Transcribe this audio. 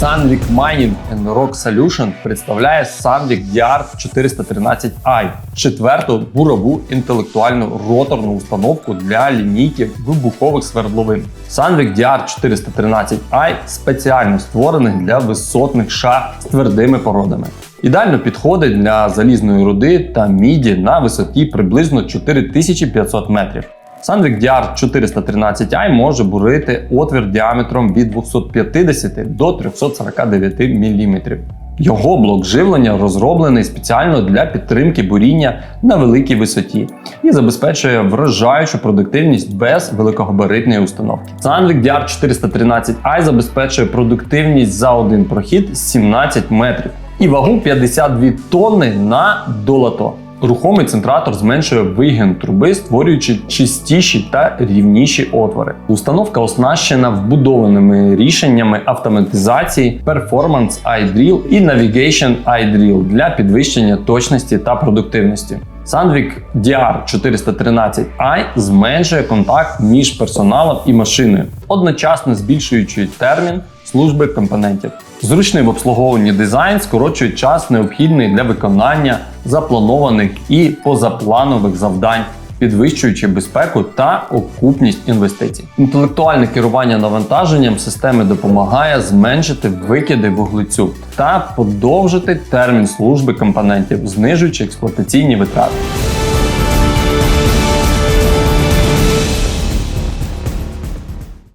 Sandvik Mining and Rock Solution представляє Sandvik DR 413i, четверту бурову інтелектуальну роторну установку для лінійки вибухових свердловин. Sandvik DR 413i спеціально створений для висотних шахт з твердими породами. Ідеально підходить для залізної руди та міді на висоті приблизно 4500 метрів. Sandvik DR 413i може бурити отвір діаметром від 250 до 349 мм. Його блок живлення розроблений спеціально для підтримки буріння на великій висоті і забезпечує вражаючу продуктивність без великогабаритної установки. Sandvik DR 413i забезпечує продуктивність за один прохід 17 метрів і вагу 52 тонни на долато. Рухомий центратор зменшує вигін труби, створюючи чистіші та рівніші отвори. Установка оснащена вбудованими рішеннями автоматизації Performance iDrill і Navigation iDrill для підвищення точності та продуктивності. Sandvik DR 413i зменшує контакт між персоналом і машиною, одночасно збільшуючи термін служби компонентів. Зручний в обслуговуванні дизайн скорочує час, необхідний для виконання запланованих і позапланових завдань, підвищуючи безпеку та окупність інвестицій. Інтелектуальне керування навантаженням системи допомагає зменшити викиди вуглецю та подовжити термін служби компонентів, знижуючи експлуатаційні витрати.